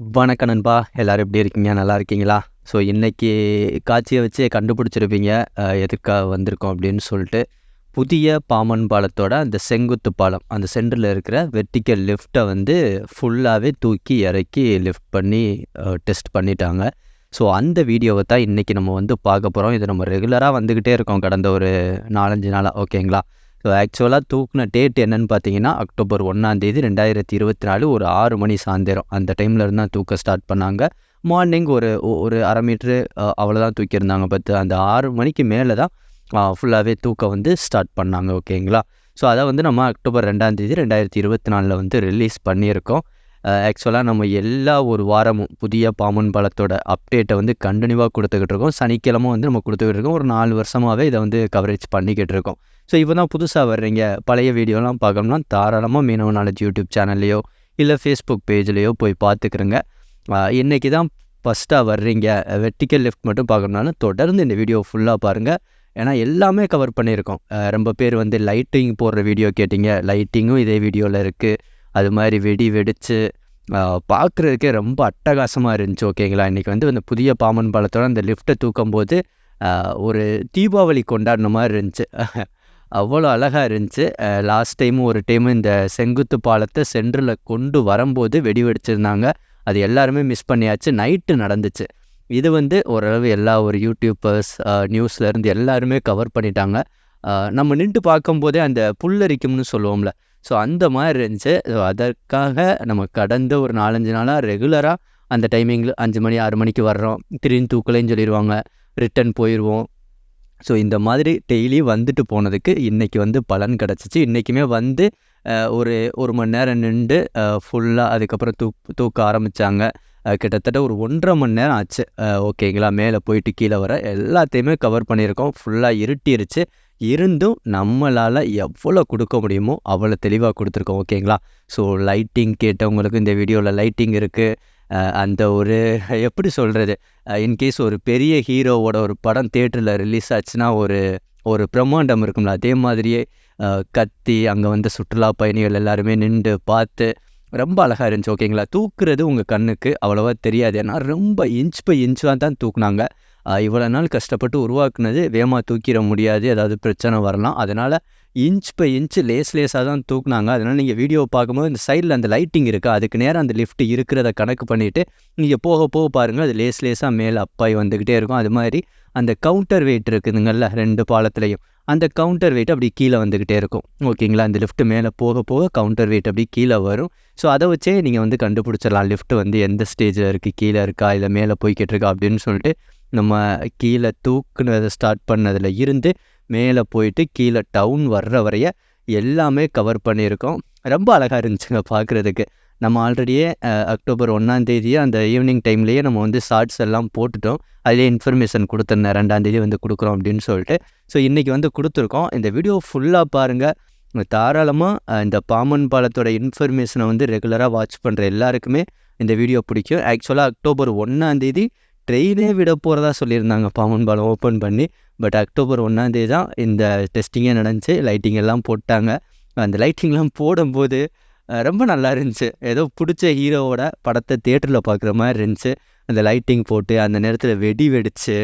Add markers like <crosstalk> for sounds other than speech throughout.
வணக்கம் நண்பா. எல்லோரும் எப்படி இருக்கீங்க? நல்லா இருக்கீங்களா? ஸோ இன்றைக்கி காட்சியை வச்சு கண்டுபிடிச்சிருப்பீங்க. எதுக்காக வந்திருக்கோம் அப்படின்னு சொல்லிட்டு. புதிய பாமன் பாலத்தோட அந்த செங்குத்து பாலம் அந்த சென்டரில் இருக்கிற வெர்டிக்கல் லிஃப்ட்டை வந்து ஃபுல்லாகவே தூக்கி இறக்கி லிஃப்ட் பண்ணி டெஸ்ட் பண்ணிட்டாங்க. ஸோ அந்த வீடியோவை தான் இன்றைக்கி நம்ம வந்து பார்க்க போகிறோம் இது நம்ம ரெகுலராக வந்துக்கிட்டே இருக்கோம் கடந்த ஒரு நாலஞ்சு நாளாக ஓகேங்களா? ஆக்சுவலாக தூக்குன டேட் என்னன்னு பார்த்தீங்கன்னா அக்டோபர் ஒன்றாந்தேதி ரெண்டாயிரத்தி இருபத்தி நாலு ஒரு ஆறு மணி சாயந்தரம். அந்த டைமில் தான் தூக்க ஸ்டார்ட் பண்ணாங்க. மார்னிங் ஒரு ஒரு அரை மீட்ரு அவ்வளோதான் தூக்கியிருந்தாங்க. பத்து அந்த ஆறு மணிக்கு மேலே தான் ஃபுல்லாகவே தூக்க வந்து ஸ்டார்ட் பண்ணாங்க. ஓகேங்களா ஸோ அதை வந்து நம்ம அக்டோபர் ரெண்டாந்தேதி ரெண்டாயிரத்தி இருபத்தி நாலில் வந்து ரிலீஸ் பண்ணியிருக்கோம். ஆக்சுவலாக நம்ம எல்லா ஒரு வாரமும் புதிய பாமன் பாலத்தோட அப்டேட்டை வந்து கண்டினியூவாக கொடுத்துக்கிட்டு இருக்கோம். சனிக்கிழமை வந்து நம்ம கொடுத்துக்கிட்டு இருக்கோம். ஒரு நாலு வருஷமாகவே இதை வந்து கவரேஜ் பண்ணிக்கிட்டு இருக்கோம். ஸோ இப்போ தான் புதுசாக வர்றீங்க. பழைய வீடியோலாம் பார்க்கணும்னா தாராளமாக மீனவ நாலேஜ் யூடியூப் சேனல்லையோ இல்லை ஃபேஸ்புக் பேஜ்லேயோ போய் பார்த்துக்கிறங்க இன்றைக்கி தான் ஃபஸ்ட்டாக வர்றீங்க. வெர்டிக்கல் லிஃப்ட் மட்டும் பார்க்கணும்னாலும் தொடர்ந்து இந்த வீடியோ ஃபுல்லாக பாருங்கள் ஏன்னா எல்லாமே கவர் பண்ணியிருக்கோம். ரொம்ப பேர் வந்து லைட்டிங் போடுற வீடியோ கேட்டிங்க. லைட்டிங்கும் இதே வீடியோவில் இருக்குது அது மாதிரி வெடி வெடித்து பார்க்குறதுக்கே ரொம்ப அட்டகாசமாக இருந்துச்சு ஓகேங்களா? இன்றைக்கி வந்து அந்த புதிய பாமன் பாலத்தோட அந்த லிஃப்ட்டை தூக்கும் போது ஒரு தீபாவளி கொண்டாடின மாதிரி இருந்துச்சு. <laughs> அவ்வளோ அழகாக இருந்துச்சு. லாஸ்ட் டைமும் ஒரு டைம் இந்த செங்குத்து பாலத்தை சென்டரில் கொண்டு வரும்போது வெடி வெடிச்சிருந்தாங்க. அது எல்லாருமே மிஸ் பண்ணியாச்சு. நைட்டு நடந்துச்சு. இது வந்து ஓரளவு எல்லா ஒரு யூடியூப்பர்ஸ் நியூஸ்லேருந்து எல்லாருமே கவர் பண்ணிட்டாங்க. நம்ம நின்று பார்க்கும்போதே அந்த புல்லரிக்கும்னு சொல்லுவோம்ல. ஸோ அந்த மாதிரி இருந்துச்சு. ஸோ அதற்காக நம்ம கடந்த ஒரு நாலஞ்சு நாளாக ரெகுலராக அந்த டைமிங்கில் அஞ்சு மணி ஆறு மணிக்கு வர்றோம். திரும்பி தூக்கலைன்னு சொல்லிடுவாங்க ரிட்டன் போயிடுவோம் ஸோ இந்த மாதிரி டெய்லி வந்துட்டு போனதுக்கு இன்றைக்கி வந்து பலன் கிடச்சிச்சு. இன்றைக்குமே வந்து ஒரு ஒரு மணி நேரம் நின்று ஃபுல்லாக அதுக்கப்புறம் தூக் தூக்க ஆரம்பித்தாங்க கிட்டத்தட்ட ஒரு ஒன்றரை மணி நேரம் ஆச்சு. ஓகேங்களா மேலே போயிட்டு கீழே வர எல்லாத்தையுமே கவர் பண்ணியிருக்கோம். ஃபுல்லாக இருட்டிருச்சு. இருந்தும் நம்மளால் எவ்வளோ கொடுக்க முடியுமோ அவ்வளோ தெளிவாக கொடுத்துருக்கோம். ஓகேங்களா ஸோ லைட்டிங் கேட்டவங்களுக்கு இந்த வீடியோவில் லைட்டிங் இருக்குது அந்த ஒரு எப்படி சொல்கிறது இன்கேஸ் ஒரு பெரிய ஹீரோவோட ஒரு படம் தேட்டரில் ரிலீஸ் ஆச்சுன்னா ஒரு ஒரு பிரம்மாண்டம் இருக்கும்ல. அதே மாதிரியே கத்தி அங்கே வந்து சுற்றுலா பயணிகள் எல்லாருமே நின்று பார்த்து ரொம்ப அழகாக இருந்துச்சு ஓகேங்களா தூக்குறது உங்கள் கண்ணுக்கு அவ்வளோவா தெரியாது. ஏன்னா ரொம்ப இன்ச் பை இன்ச்சாக தான் தூக்குனாங்க. இவ்வளோ நாள் கஷ்டப்பட்டு உருவாக்குனது வேகமாக தூக்கிட முடியாது ஏதாவது பிரச்சனை வரலாம். அதனால் இன்ச் பை இன்ச் லேஸ் லேஸாக தான் தூக்குனாங்க. அதனால் நீங்கள் வீடியோ பார்க்கும்போது இந்த சைடில் அந்த லைட்டிங் இருக்குது அதுக்கு நேரம் அந்த லிஃப்ட் இருக்கிறத கணக்கு பண்ணிவிட்டு நீங்கள் போக போக பாருங்கள் அது லேஸ் லேஸாக மேலே அப்பாய் வந்துக்கிட்டே இருக்கும். அது மாதிரி அந்த கவுண்டர் வெயிட் இருக்குதுங்கள்ல ரெண்டு பாலத்துலேயும். அந்த கவுண்டர் வெயிட் அப்படி கீழே வந்துக்கிட்டே இருக்கும். ஓகேங்களா? அந்த லிஃப்ட் மேலே போக போக கவுண்டர் வெயிட் அப்படி கீழே வரும். ஸோ அதை வச்சே நீங்கள் வந்து கண்டுபிடிச்சிடலாம். லிஃப்ட் வந்து எந்த ஸ்டேஜில் இருக்குது கீழே இருக்கா? இல்லை மேலே போய்கிட்டு இருக்கா? அப்படின்னு சொல்லிட்டு நம்ம கீழே தூக்குனதை ஸ்டார்ட் பண்ணதில் இருந்து மேலே போயிட்டு கீழே டவுன் வர்ற வரைய எல்லாமே கவர் பண்ணியிருக்கோம். ரொம்ப அழகாக இருந்துச்சுங்க பார்க்குறதுக்கு நம்ம ஆல்ரெடியே அக்டோபர் ஒன்றாந்தேதியே அந்த ஈவினிங் டைம்லேயே நம்ம வந்து ஷார்ட்ஸ் எல்லாம் போட்டுட்டோம். அதிலே இன்ஃபர்மேஷன் கொடுத்துருந்தேன். ரெண்டாந்தேதி வந்து கொடுக்குறோம் அப்படின்னு சொல்லிட்டு. ஸோ இன்றைக்கி வந்து கொடுத்துருக்கோம். இந்த வீடியோ ஃபுல்லாக பாருங்கள் தாராளமாக இந்த பாமன் பாலத்தோட இன்ஃபர்மேஷனை வந்து ரெகுலராக வாட்ச் பண்ணுற எல்லாருக்குமே இந்த வீடியோ பிடிக்கும். ஆக்சுவலாக அக்டோபர் ஒன்றாந்தேதி ட்ரெயினே விட போகிறதா சொல்லியிருந்தாங்க. பாமன் பாலம் ஓப்பன் பண்ணி பட் அக்டோபர் ஒன்றாந்தேதி தான் இந்த டெஸ்டிங்கே நடந்துச்சு. லைட்டிங் எல்லாம் போட்டாங்க. அந்த லைட்டிங்லாம் போடும்போது ரொம்ப நல்லா இருந்துச்சு. ஏதோ பிடிச்ச ஹீரோவோட படத்தை தேட்டரில் பார்க்குற மாதிரி இருந்துச்சு. அந்த லைட்டிங் போட்டு அந்த நேரத்தில் வெடி வெடிச்சு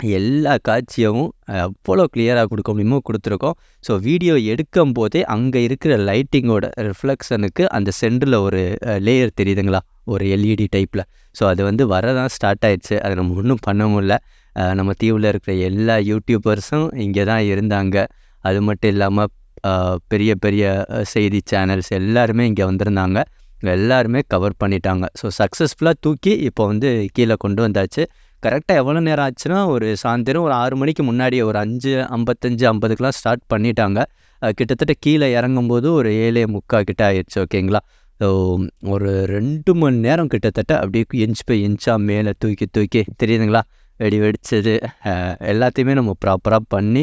எல்லா காட்சியும் அவ்வளோ கிளியராக கொடுக்க முடியுமோ கொடுத்துருக்கோம். ஸோ வீடியோ எடுக்கும் போதே அங்கே இருக்கிற லைட்டிங்கோட ரிஃப்ளெக்ஷனுக்கு அந்த சென்டரில் ஒரு லேயர் தெரியுதுங்களா? ஒரு எல்இடி டைப்பில் ஸோ அது வந்து வரதான் ஸ்டார்ட் ஆயிடுச்சு. அதை நம்ம ஒன்றும் பண்ண முடியல. நம்ம தீவில் இருக்கிற எல்லா யூடியூபர்ஸும் இங்கே தான் இருந்தாங்க. அது மட்டும் இல்லாமல் பெரிய பெரிய செய்தி சேனல்ஸ் எல்லாருமே இங்கே வந்திருந்தாங்க. எல்லாருமே கவர் பண்ணிட்டாங்க. ஸோ சக்ஸஸ்ஃபுல்லாக தூக்கி இப்போ வந்து கீழே கொண்டு வந்தாச்சு. கரெக்டாக எவ்வளோ நேரம் ஆச்சுன்னா ஒரு சாயந்தரம் ஒரு ஆறு மணிக்கு முன்னாடியே ஒரு அஞ்சு ஐம்பத்தஞ்சு ஐம்பதுக்கெலாம் ஸ்டார்ட் பண்ணிட்டாங்க. கிட்டத்தட்ட கீழே இறங்கும்போது ஒரு ஏழே முக்கா கிட்ட ஆயிடுச்சு ஓகேங்களா ஒரு ரெண்டு மணி நேரம் கிட்டத்தட்ட அப்படியே இன்ச் போய் இன்ச்சாக மேலே தூக்கி தூக்கி தெரியுதுங்களா? வெடி வெடிச்சது. எல்லாத்தையுமே நம்ம ப்ராப்பராக பண்ணி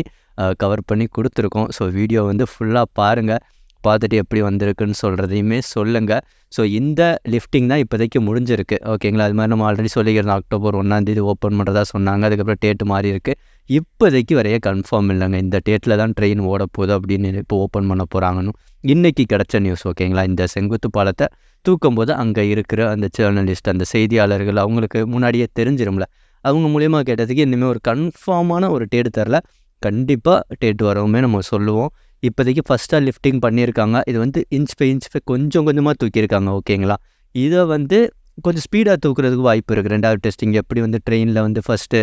கவர் பண்ணி கொடுத்துருக்கோம். ஸோ வீடியோ வந்து ஃபுல்லாக பாருங்கள் பார்த்துட்டு எப்படி வந்திருக்குன்னு சொல்கிறதையுமே சொல்லுங்கள் ஸோ இந்த லிஃப்டிங் தான் இப்போதைக்கு முடிஞ்சிருக்கு. ஓகேங்களா அது மாதிரி நம்ம ஆல்ரெடி சொல்லிக்கிறோம். அக்டோபர் ஒன்றாந்தேதி ஓப்பன் பண்ணுறதா சொன்னாங்க. அதுக்கப்புறம் டேட்டு மாறி இருக்குது இப்போதைக்கு வரைய கன்ஃபார்ம் இல்லைங்க. இந்த டேட்டில் தான் ட்ரெயின் ஓட அப்படின்னு இப்போ ஓப்பன் பண்ண போகிறாங்கன்னு இன்றைக்கி கிடச்ச நியூஸ் ஓகேங்களா இந்த செங்குத்து பாலத்தை தூக்கும் போது அங்கே இருக்கிற அந்த ஜேர்னலிஸ்ட் அந்த செய்தியாளர்கள் அவங்களுக்கு முன்னாடியே தெரிஞ்சிரும்ல. அவங்க மூலயமா கேட்டதுக்கு இனிமேல் ஒரு கன்ஃபார்மான ஒரு டேட்டு தரல. கண்டிப்பாக டேட் வரவுமே நம்ம சொல்லுவோம். இப்போதைக்கு ஃபஸ்ட்டாக லிஃப்டிங் பண்ணியிருக்காங்க. இது வந்து இன்ச் பை இன்ச் பை கொஞ்சம் கொஞ்சமாக தூக்கியிருக்காங்க ஓகேங்களா இதை வந்து கொஞ்சம் ஸ்பீடாக தூக்குறதுக்கு வாய்ப்பு இருக்குது ரெண்டாவது டெஸ்டிங் எப்படி வந்து ட்ரெயினில் வந்து ஃபஸ்ட்டு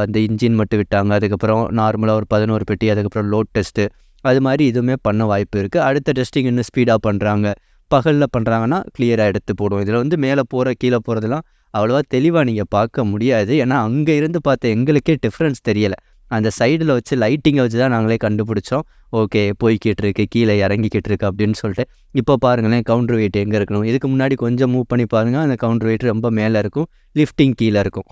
அந்த இன்ஜின் மட்டும் விட்டாங்க. அதுக்கப்புறம் நார்மலாக ஒரு பதினோரு பெட்டி அதுக்கப்புறம் லோட் டெஸ்ட்டு அது மாதிரி இதுவுமே பண்ண வாய்ப்பு இருக்குது அடுத்த டெஸ்டிங் இன்னும் ஸ்பீடாக பண்ணுறாங்க பகலில் பண்ணுறாங்கன்னா கிளியராக எடுத்து போடுவோம். இதில் வந்து மேலே போகிற கீழே போகிறதெல்லாம் அவ்வளோவா தெளிவாக நீங்கள் பார்க்க முடியாது. ஏன்னா அங்கே இருந்து பார்த்த எங்களுக்கே டிஃப்ரென்ஸ் தெரியலை. அந்த சைடில் வச்சு லைட்டிங்கை வச்சு தான் நாங்களே கண்டுபிடிச்சோம். ஓகே போய்கிட்டு இருக்கு கீழே இறங்கிக்கிட்டு இருக்கு அப்படின்னு சொல்லிட்டு. இப்போ பாருங்களேன் கவுண்டர் வெயிட் எங்கே இருக்கணும்? இதுக்கு முன்னாடி கொஞ்சம் மூவ் பண்ணி பாருங்கள் அந்த கவுண்டர் வெயிட் ரொம்ப மேலே இருக்கும் லிஃப்டிங் கீழே இருக்கும்.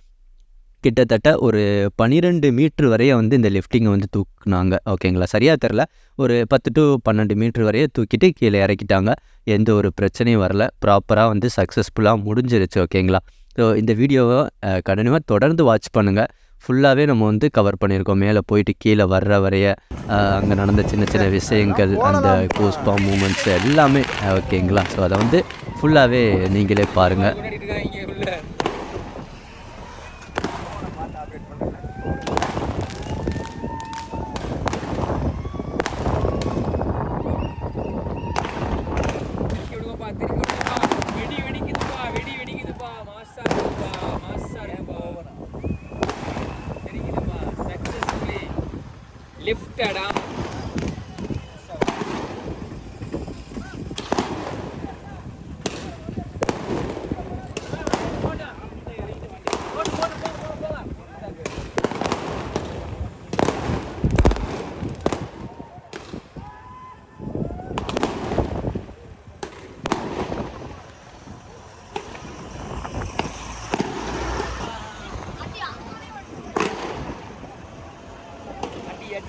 கிட்டத்தட்ட ஒரு பன்னிரெண்டு மீட்ரு வரைய வந்து இந்த லிஃப்டிங்கை வந்து தூக்குனாங்க. ஓகேங்களா சரியாக தெரில ஒரு பத்து டு பன்னெண்டு மீட்ரு வரைய தூக்கிட்டு கீழே இறக்கிட்டாங்க. எந்த ஒரு பிரச்சனையும் வரல. ப்ராப்பராக வந்து சக்ஸஸ்ஃபுல்லாக முடிஞ்சிருச்சு. ஓகேங்களா ஸோ இந்த வீடியோவை கண்டினியூவாக தொடர்ந்து வாட்ச் பண்ணுங்கள் ஃபுல்லாகவே நம்ம வந்து கவர் பண்ணியிருக்கோம். மேலே போயிட்டு கீழே வர்ற வரைய அங்கே நடந்த சின்ன சின்ன விஷயங்கள் அந்த கோஸ்பா மூமெண்ட்ஸ் எல்லாமே ஓகேங்களா ஸோ அதை வந்து ஃபுல்லாகவே நீங்களே பாருங்கள்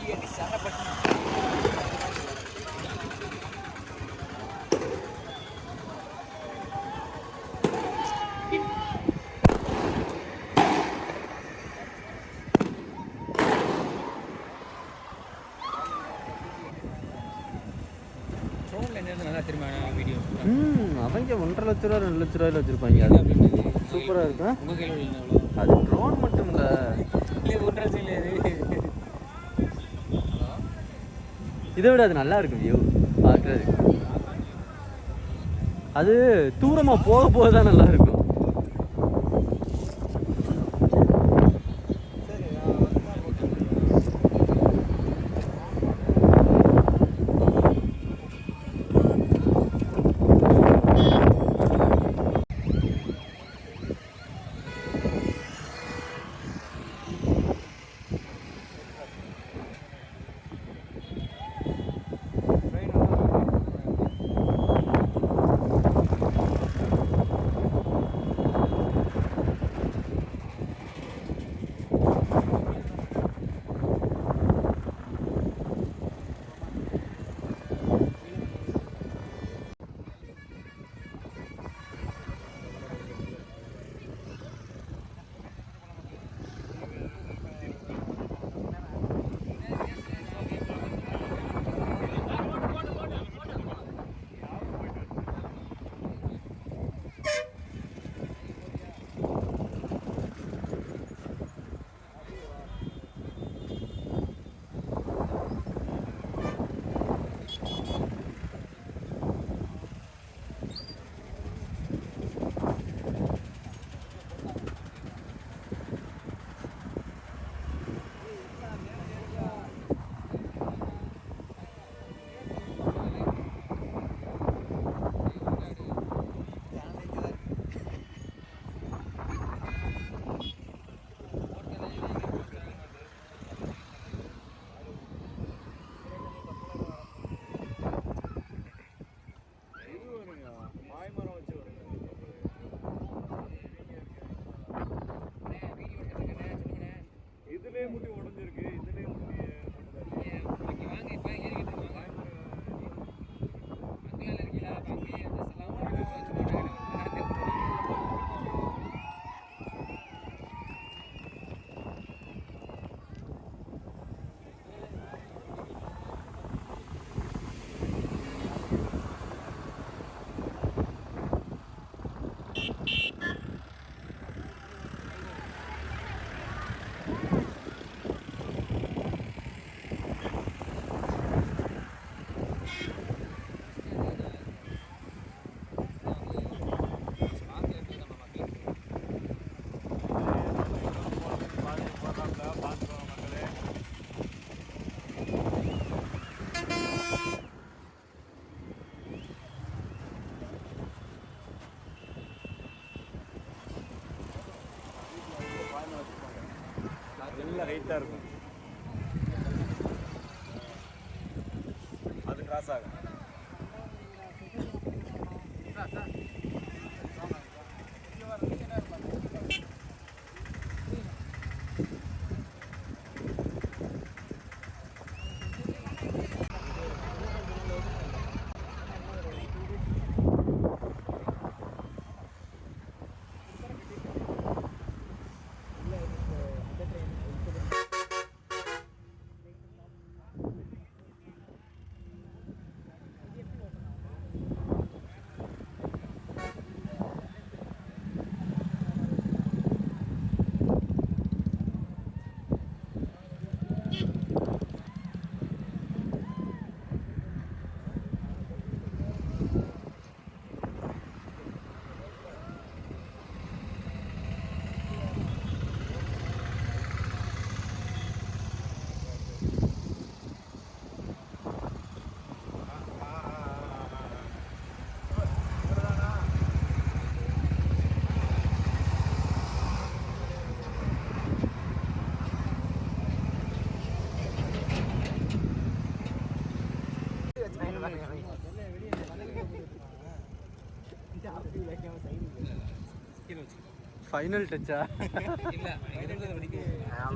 அடி அடி சரப்பட்டு அவங்க ஒன்றரை லட்ச ரூபா ரெண்டு லட்ச ரூபாயில் வச்சுருப்பாங்க. சூப்பராக இருக்கும் அது ட்ரோன் மட்டும் இல்லை. ஒன்றரை இல்லை இதை விட அது நல்லா இருக்கும் வியூ பார்க்குறதுக்கு. அது தூரமாக போக போக தான் நல்லா இதுலயே முட்டி உடஞ்சிருக்கு இதுலயே முட்டி இருக்கும் வெயிட்டாக இருக்கும் அது கிராஸ் ஆகும் ஃபைனல் டச்சா இல்ல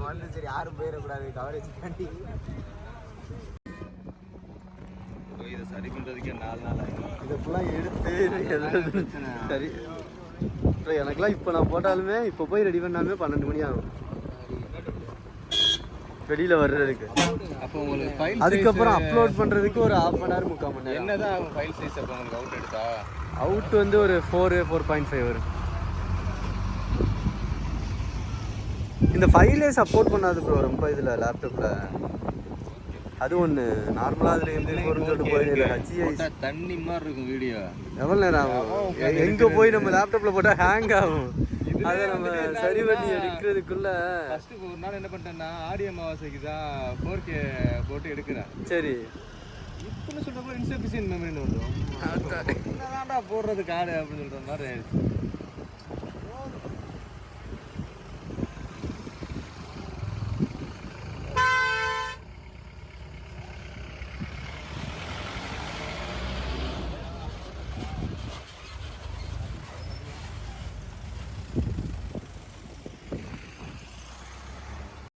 வந்து சரி யாரும் போயிடக்கூடாது கவரேஜ் காண்டி இதை சரி பண்ணுறதுக்கே நாலு நாள் ஆகும் இதை ஃபுல்லாக எடுத்து சரி. இப்போ எனக்குலாம் இப்போ நான் போட்டாலுமே இப்போ போய் ரெடி பண்ணாலுமே பன்னெண்டு மணி ஆகும். வெளியில் வர்றதுக்கு. அப்போ உங்களுக்கு ஃபைல் அதுக்கப்புறம் அப்லோட் பண்ணுறதுக்கு ஒரு ஹாஃப் அன் ஹவர் முக்கால் மணி நேரம். என்னதான் ஃபைல் சைஸ் அப்போ உங்களுக்கு அவுட் எடுத்தா? அவுட் வந்து ஒரு ஃபோர் ஃபோர் பாயிண்ட் ஃபைவ் வரும். இந்த ஃபைலே சப்போர்ட் பண்ணாது ப்ரோ ரொம்ப இதில் லேப்டாப்பில் அது ஒன்று நார்மலாக அதில் இருந்து சொல்லிட்டு போயிடல போட்டா தண்ணி மாதிரி இருக்கும் வீடியோ எவ்வளோ நேரம் ஆகும்? எங்கே போய் நம்ம லேப்டாப்பில் போட்டால் ஹேங் ஆகும்? அதை நம்ம சரி பண்ணி எடுக்கிறதுக்குள்ள ஃபர்ஸ்ட் ஒரு நாள் என்ன பண்ணிட்டேன்னா ஆடியோ அமாவாசைக்கு தான் ஃபோர் கே போட்டு எடுக்கிறேன். சரி. இப்போன்னு சொல்கிறப்போ இன்சபிஷியன் மெமரின்னு வந்துடும் என்னதான்டா போடுறது கார்டு அப்படின்னு சொல்கிற மாதிரி ஆயிடுச்சு.